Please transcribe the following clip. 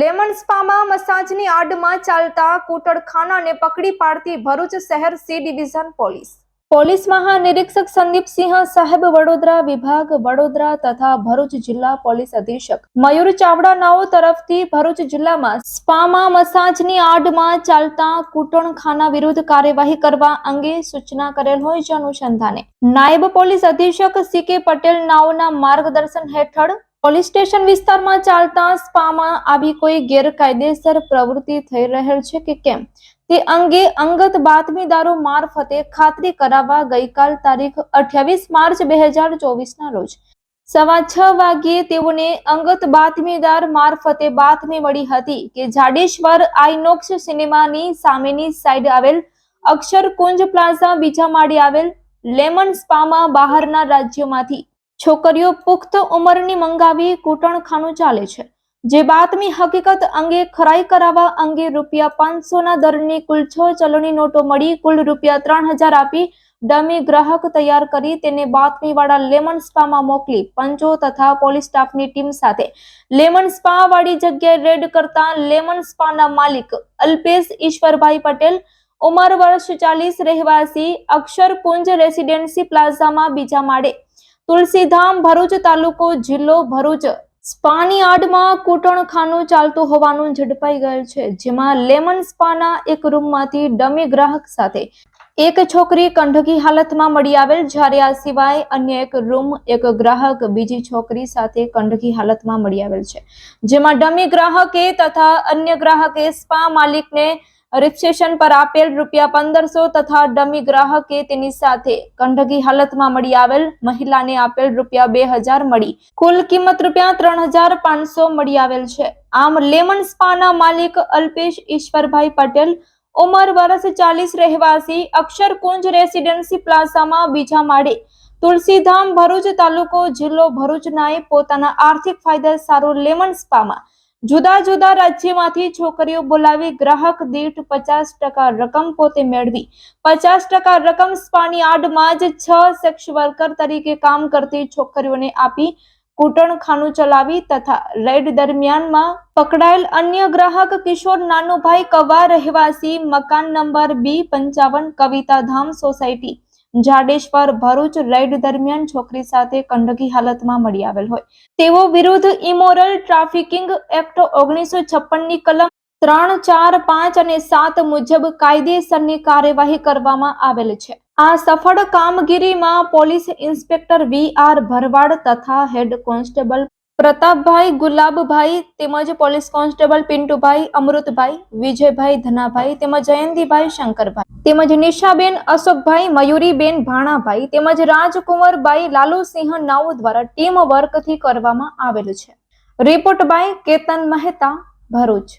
Lemon સ્પામાં મસાજની આડમાં ચાલતા કૂટડખાનાને પકડી પાડતી ભરૂચ શહેર સી ડિવિઝન પોલીસ. પોલીસ મહાનિરીક્ષક સંદીપસિંહ સાહેબ વડોદરા વિભાગ વડોદરા તથા ભરૂચ જિલ્લા પોલીસ અધિક્ષક. મયુર ચાવડા નાઓ તરફથી ભરૂચ જિલ્લામાં સ્પામાં મસાજની આડમાં ચાલતા કુટણખાના વિરુદ્ધ કાર્યવાહી કરવા અંગે સૂચના કરેલ હોય છે અનુસંધાને. નાયબ પોલીસ અધિક્ષક સી કે પટેલ નાઓના માર્ગદર્શન હેઠળ પોલીસ સ્ટેશન વિસ્તારમાં ચાલતા સ્પામાં આવી કોઈ ગેરકાયદેસર પ્રવૃત્તિ થઈ રહેલ છે કે કેમ? તે અંગે અંગત બાતમીદારો મારફતે ખાતરી કરાવવા ગઈકાલ તારીખ અઠ્યાવીસ માર્ચ બે હજાર ચોવીસના રોજ. સવા છ વાગ્યે તેઓને અંગત બાતમીદાર મારફતે બાતમી મળી હતી કે જાડેશ્વર આઈનોક્સ સિનેમાની સામેની સાઈડ આવેલ અક્ષર કુંજ પ્લાઝા બીજા માળે આવેલ લેમન સ્પામાં બહારના રાજ્યોમાંથી છોકરીઓ પુખ્ત ઉંમરની મંગાવી કૂટણખાનું ચાલે છે. જે બાતમી હકીકત અંગે ખરાઈ કરાવવા અંગે રૂપિયા પાંચસોના દરની કુલ છ ચલણી નોટો મળી, કુલ રૂપિયા ત્રણ હજાર આપી ડમી ગ્રાહક તૈયાર કરી તેને બાતમીવાળા લેમન સ્પામાં મોકલી પંચો તથા પોલીસ સ્ટાફની ટીમ સાથે. લેમન સ્પા વાળી જગ્યાએ રેડ કરતા લેમન સ્પાના માલિક અલ્પેશ ઈશ્વરભાઈ પટેલ, ઉંમર વર્ષ ચાલીસ, રહેવાસી અક્ષરકુંજ રેસિડેન્સી પ્લાઝામાં બીજા માળે તુલસીધામ ભરૂચ તાલુકો જિલ્લો ભરૂચ. સ્પાની આડમાં કૂટણખાનું ચાલતું હોવાનું ઝડપાઈ ગયેલ છે, જેમાં લેમન સ્પાના એક રૂમમાંથી ડમી ગ્રાહક સાથે એક છોકરી કંઢકી હાલતમાં મળી આવેલ, જ્યારે આ સિવાય અન્ય એક રૂમ, એક ગ્રાહક, બીજી છોકરી સાથે કંઢકી હાલતમાં મળી આવેલ છે. જેમાં ડમી ગ્રાહકે તથા અન્ય ગ્રાહકે સ્પા માલિકને રિસેપ્શન પર આપેલ રૂપિયા પંદરસો તથા ડમી ગ્રાહકે તેની સાથે કંઢકી હાલતમાં મળી આવેલ મહિલાને આપેલ રૂપિયા બે હજાર મળી. કુલ કિંમત રૂપિયા ત્રણ હજાર પાંચસો મળી આવેલ છે. આમ લેમન સ્પાના માલિક અલ્પેશ ઈશ્વરભાઈ પટેલ ઉંમર વર્ષ ચાલીસ રહેવાસી અક્ષરકુંજ રેસિડેન્સી પ્લાઝામાં બીજા માળે તુલસીધામ ભરૂચ તાલુકો જિલ્લો ભરૂચનાએ પોતાના આર્થિક ફાયદા સારું લેમન સ્પામાં જુદા જુદા રાજ્યમાંથી છોકરીઓ બોલાવી ગ્રાહક દીઠ પચાસ ટકા રકમ પોતે મેળવી. પચાસ ટકા રકમ સ્પાની આડમાં જ છ સેક્સ વર્કર તરીકે કામ કરતી છોકરીઓને આપી કૂટણખાનું ચલાવી તથા રેડ દરમિયાનમાં પકડાયેલ અન્ય ગ્રાહક કિશોર નાનુભાઈ કવા રહેવાસી મકાન નંબર બી પંચાવન કવિતાધામ સોસાયટી. જાડેશ્વર ભરૂચ રેડ દરમિયાન છોકરી સાથે કંડકી હાલતમાં મળી આવેલ હોય. તેઓ વિરુદ્ધ ઇમોરલ ટ્રાફિકિંગ એક્ટ ઓગણીસો છપ્પનની કલમ ત્રણ, ચાર, પાંચ અને સાત મુજબ કાયદેસરની કાર્યવાહી કરવામાં આવેલ છે. આ સફળ કામગીરીમાં police inspector V R Bharwad તથા હેડ કોન્સ્ટેબલ પ્રતાપભાઈ, ગુલાબભાઈ તેમજ પોલીસ કોન્સ્ટેબલ પિન્ટુભાઈ, અમૃતભાઈ, વિજયભાઈ ધનાભાઈ તેમજ જયંતિભાઈ શંકરભાઈ તેમજ નિશાબેન અશોકભાઈ, મયુરીબેન ભાણાભાઈ તેમજ રાજકુંવરભાઈ લાલુસિંહ નાઉ દ્વારા ટીમ વર્કથી કરવામાં આવેલું છે. Report by Ketan Mehta, Bharuch.